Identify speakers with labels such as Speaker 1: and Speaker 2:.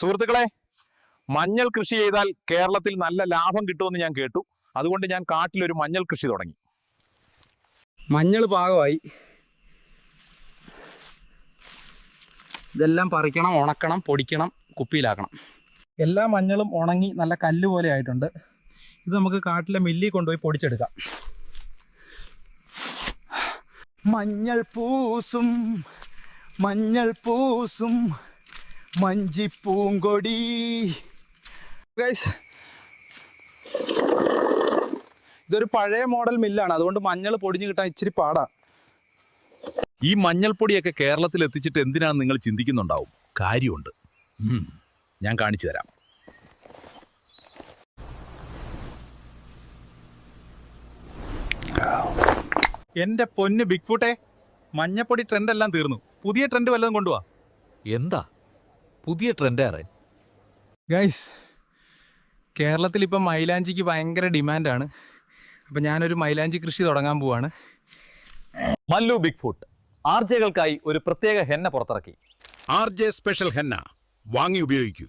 Speaker 1: സുഹൃത്തുക്കളെ മഞ്ഞൾ കൃഷി ചെയ്താൽ കേരളത്തിൽ നല്ല ലാഭം കിട്ടുമെന്ന് ഞാൻ കേട്ടു. അതുകൊണ്ട് ഞാൻ കാട്ടിലൊരു മഞ്ഞൾ കൃഷി തുടങ്ങി.
Speaker 2: മഞ്ഞൾ പാകമായി. ഇതെല്ലാം പറിക്കണം ഉണക്കണം പൊടിക്കണം കുപ്പിയിലാക്കണം. എല്ലാ മഞ്ഞളും ഉണങ്ങി നല്ല കല്ല് പോലെ ആയിട്ടുണ്ട്. ഇത് നമുക്ക് കാട്ടിലെ മില്ലിൽ കൊണ്ടുപോയി പൊടിച്ചെടുക്കാം. മഞ്ഞൾ പൂസും മഞ്ഞൾ പൂസും. മഞ്ചിപ്പൂങ്കൊടി. ഗൈസ് ഇതൊരു പഴയ മോഡൽ മില്ലാണ്. അതുകൊണ്ട് മഞ്ഞൾ പൊടിഞ്ഞു കിട്ടാൻ ഇച്ചിരി പാടാ.
Speaker 1: ഈ മഞ്ഞൾപ്പൊടിയൊക്കെ കേരളത്തിൽ എത്തിച്ചിട്ട് എന്തിനാണെന്ന് നിങ്ങൾ ചിന്തിക്കുന്നുണ്ടാവും? കാര്യമുണ്ട്. ഞാൻ കാണിച്ചു തരാം. എന്റെ പൊന്ന് ബിഗ് ഫുട്ടെ മഞ്ഞപ്പൊടി ട്രെൻഡ് എല്ലാം തീർന്നു. പുതിയ ട്രെൻഡ് വല്ലതും കൊണ്ടുപോവാ
Speaker 3: എന്താ? പുതിയ ട്രെൻഡ് ആറ്
Speaker 2: ഗൈസ് കേരളത്തിൽ ഇപ്പം മൈലാഞ്ചിക്ക് ഭയങ്കര ഡിമാൻഡാണ് അപ്പം ഞാനൊരു മൈലാഞ്ചി കൃഷി തുടങ്ങാൻ പോവാണ്.
Speaker 3: മല്ലു ബിഗ് ഫുട്ട് ആർ ജെകൾക്കായി ഒരു പ്രത്യേക ഹെന്ന പുറത്തിറക്കി.
Speaker 4: ആർ ജെ സ്പെഷ്യൽ ഹെന്ന വാങ്ങി ഉപയോഗിക്കൂ.